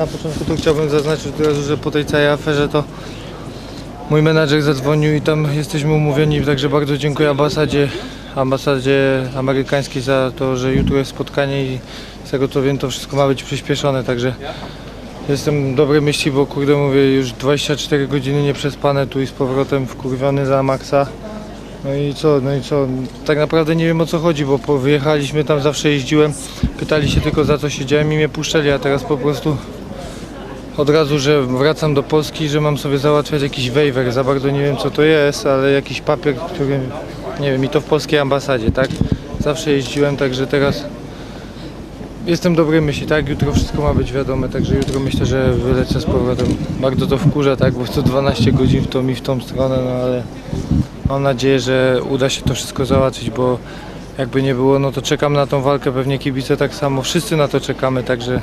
na początku to chciałbym zaznaczyć od razu, że po tej całej aferze to mój menadżer zadzwonił i tam jesteśmy umówieni, także bardzo dziękuję ambasadzie, ambasadzie amerykańskiej za to, że jutro jest spotkanie i z tego co wiem to wszystko ma być przyspieszone, także jestem dobrej myśli, bo kurde mówię już 24 godziny nieprzespane tu i z powrotem wkurwiony za Maxa. No i co, no i co, tak naprawdę nie wiem o co chodzi, bo wyjechaliśmy tam, zawsze jeździłem, pytali się tylko za co siedziałem i mnie puszczali, a teraz po prostu od razu, że wracam do Polski, że mam sobie załatwiać jakiś waiver, za bardzo nie wiem co to jest, ale jakiś papier, który, nie wiem, i to w polskiej ambasadzie, tak? Zawsze jeździłem, także teraz jestem dobrej myśli, tak? Jutro wszystko ma być wiadome, także jutro myślę, że wylecę z powrotem. Bardzo to wkurza, tak? Bo co 12 godzin w tą i w tą stronę, no ale mam nadzieję, że uda się to wszystko załatwić, bo jakby nie było, no to czekam na tą walkę, pewnie kibice tak samo, wszyscy na to czekamy, także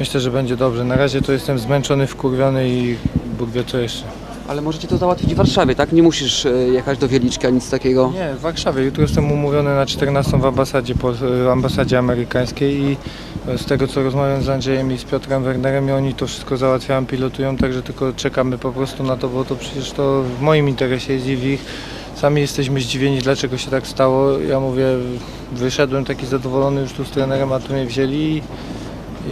myślę, że będzie dobrze. Na razie to jestem zmęczony, wkurwiony i Bóg wie co jeszcze. Ale możecie to załatwić w Warszawie, tak? Nie musisz e, jechać do Wieliczki ani nic takiego. Nie, w Warszawie. Jutro jestem umówiony na 14 w ambasadzie, po, ambasadzie amerykańskiej i z tego co rozmawiam z Andrzejem i z Piotrem Wernerem i oni to wszystko załatwiają, pilotują, także tylko czekamy po prostu na to, bo to przecież to w moim interesie jest i w ich. Sami jesteśmy zdziwieni, dlaczego się tak stało. Ja mówię, wyszedłem taki zadowolony już tu z trenerem, a tu mnie wzięli i,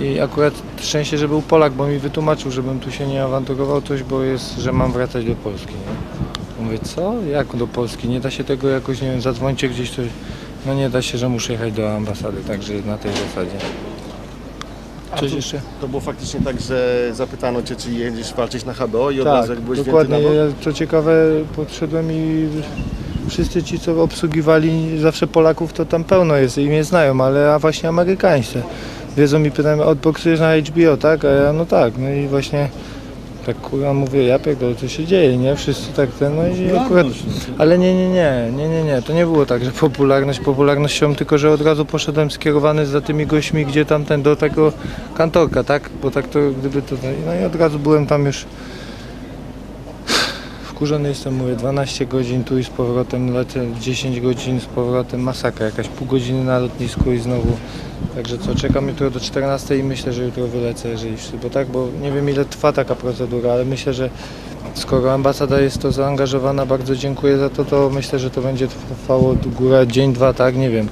i akurat szczęście, że był Polak, bo mi wytłumaczył, żebym tu się nie awanturował coś, bo jest, że mam wracać do Polski. Nie? Mówię, co? Jak do Polski? Nie da się tego jakoś, nie wiem, zadzwońcie gdzieś coś. No nie da się, że muszę jechać do ambasady, także na tej zasadzie. Coś jeszcze? To było faktycznie tak, że zapytano Cię, czy jedziesz walczyć na HBO i od Tak, razu jak byłeś dokładnie. na? Ja, co ciekawe, podszedłem i wszyscy ci, co obsługiwali zawsze Polaków, to tam pełno jest i mnie znają, ale a właśnie amerykańscy. Wiedzą mi, pytają, odboksujesz na HBO, tak? A ja, no tak, no i właśnie tak kurwa mówię, ja pierdolę, co się dzieje, nie? Wszyscy tak ten, no i akurat, ale nie, nie, nie, nie, nie, nie, to nie było tak, że popularność popularnością, tylko że od razu poszedłem skierowany za tymi gośćmi, gdzie tamten, do tego kantorka, tak? Bo tak to, gdyby to, no i od razu byłem tam już Wkurzony jestem, mówię, 12 godzin tu i z powrotem, lecę 10 godzin z powrotem, masakra, jakaś pół godziny na lotnisku i znowu. Także co, czekam jutro do 14 i myślę, że jutro wylecę, jeżeli bo tak, bo nie wiem ile trwa taka procedura, ale myślę, że skoro ambasada jest to zaangażowana, bardzo dziękuję za to, to myślę, że to będzie trwało góra dzień, dwa, tak, nie wiem.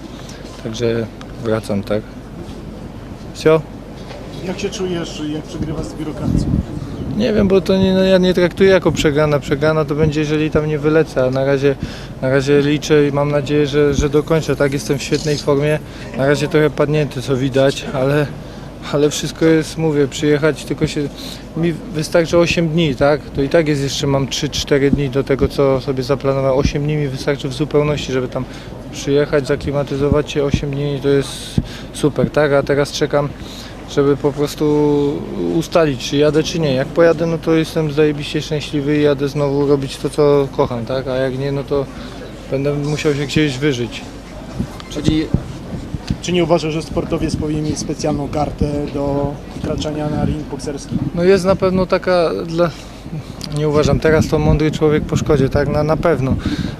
Także wracam, tak. Wsio? Jak się czujesz, jak przegrywasz z biurokracją? Nie wiem, bo to nie, no ja nie traktuję jako przegrana. Przegrana to będzie, jeżeli tam nie wylecę, a na razie, na razie liczę i mam nadzieję, że, że dokończę. Tak, jestem w świetnej formie. Na razie trochę padnięty, co widać, ale, ale wszystko jest, mówię, przyjechać, tylko się, mi wystarczy 8 dni, tak? To i tak jest jeszcze, mam 3-4 dni do tego, co sobie zaplanowałem. 8 dni mi wystarczy w zupełności, żeby tam przyjechać, zaklimatyzować się 8 dni, to jest super, tak? A teraz czekam żeby po prostu ustalić, czy jadę, czy nie. Jak pojadę, no to jestem zajebiście szczęśliwy i jadę znowu robić to, co kocham, tak? A jak nie, no to będę musiał się gdzieś wyżyć. Czyli Czy nie uważasz, że sportowiec powinien mieć specjalną kartę do wkraczania na ring bokserski? No jest na pewno taka dla... Nie uważam, teraz to mądry człowiek po szkodzie, tak? Na, na pewno.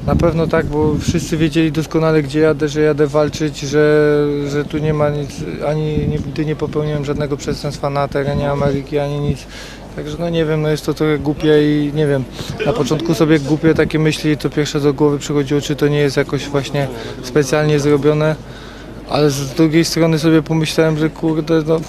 Na pewno tak, bo wszyscy wiedzieli doskonale, gdzie jadę, że jadę walczyć, że, że tu nie ma nic, ani nigdy nie popełniłem żadnego przestępstwa na terenie Ameryki, ani nic. Także no nie wiem, no jest to trochę głupie i nie wiem, na początku sobie głupie takie myśli, to pierwsze do głowy przychodziło, czy to nie jest jakoś właśnie specjalnie zrobione, ale z drugiej strony sobie pomyślałem, że kurde, no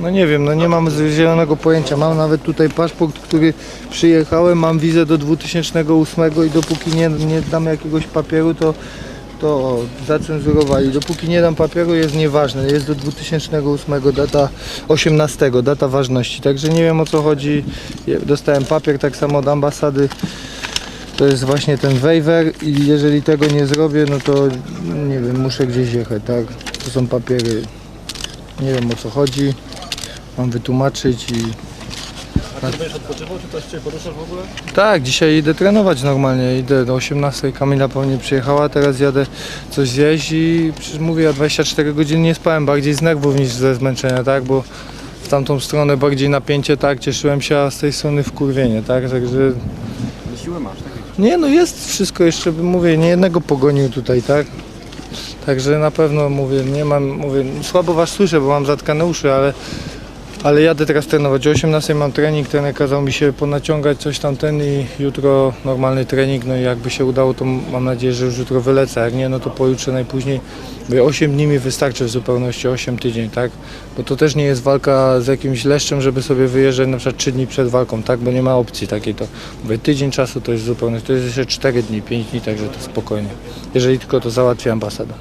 no nie wiem, no nie mam zielonego pojęcia. Mam nawet tutaj paszport, który przyjechałem, mam wizę do 2008 i dopóki nie, nie dam jakiegoś papieru, to, to zacenzurowali. Dopóki nie dam papieru jest nieważne. Jest do 2008 data 18, data ważności. Także nie wiem o co chodzi. Dostałem papier tak samo od ambasady. To jest właśnie ten waiver i jeżeli tego nie zrobię, no to nie wiem, muszę gdzieś jechać, tak? To są papiery. Nie wiem o co chodzi. Mam wytłumaczyć i A Ty będziesz odpoczywał, czy coś Cię poruszasz w ogóle? tak, dzisiaj idę trenować normalnie. Idę do 18. Kamila pewnie przyjechała, teraz jadę coś zjeść i przecież mówię, ja 24 godziny nie spałem, bardziej z nerwów niż ze zmęczenia, tak? Bo w tamtą stronę bardziej napięcie, tak, cieszyłem się, a z tej strony wkurwienie, tak? Także siłę masz, tak? nie no jest wszystko jeszcze, mówię, nie jednego pogonił tutaj, tak? Także na pewno mówię, nie mam, mówię, słabo was słyszę, bo mam zatkane uszy, ale Ale jadę teraz trenować. O 18 mam trening, trener kazał mi się ponaciągać coś tam ten i jutro normalny trening. No i jakby się udało, to mam nadzieję, że już jutro wylecę. Jak nie, no to pojutrze najpóźniej. Bo 8 dni mi wystarczy w zupełności, 8 tydzień, tak? Bo to też nie jest walka z jakimś leszczem, żeby sobie wyjeżdżać na przykład 3 dni przed walką, tak? Bo nie ma opcji takiej. To mówię, tydzień czasu to jest zupełność, to jest jeszcze 4 dni, 5 dni, także to spokojnie. Jeżeli tylko to załatwi ambasada.